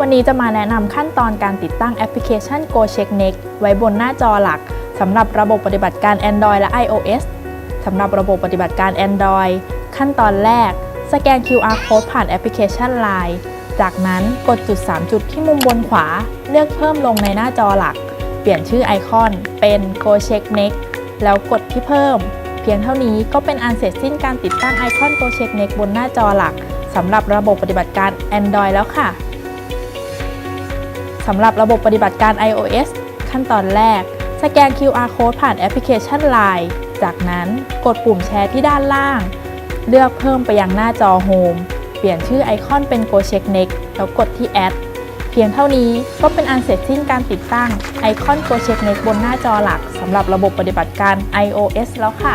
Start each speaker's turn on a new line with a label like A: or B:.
A: วันนี้จะมาแนะนำขั้นตอนการติดตั้งแอปพลิเคชัน Go Check Next ไว้บนหน้าจอหลักสำหรับระบบปฏิบัติการ Android และ iOS สำหรับระบบปฏิบัติการ Android ขั้นตอนแรก สแกน QR Code ผ่านแอปพลิเคชัน Line จากนั้นกดจุด 3 จุดที่มุมบนขวา เลือกเพิ่มลงในหน้าจอหลัก เปลี่ยนชื่อไอคอนเป็น Go Check Next แล้วกดที่เพิ่ม เพียงเท่านี้ก็เป็นอันเสร็จสิ้นการติดตั้งไอคอน Go Check Next บนหน้าจอหลักสำหรับระบบปฏิบัติการ Android แล้วค่ะ สำหรับระบบปฏิบัติการ iOS ขั้นตอนแรก สแกน QR Code ผ่านแอปพลิเคชัน Line จากนั้นกดปุ่มแชร์ที่ด้านล่าง เลือกเพิ่มไปยังหน้าจอ Home เปลี่ยนชื่อไอคอนเป็น Go Check Next แล้วกดที่ Add เพียงเท่านี้ก็เป็นอันเสร็จสิ้นการติดตั้งไอคอน Go Check Next บนหน้าจอหลักสำหรับระบบปฏิบัติการ iOS แล้วค่ะ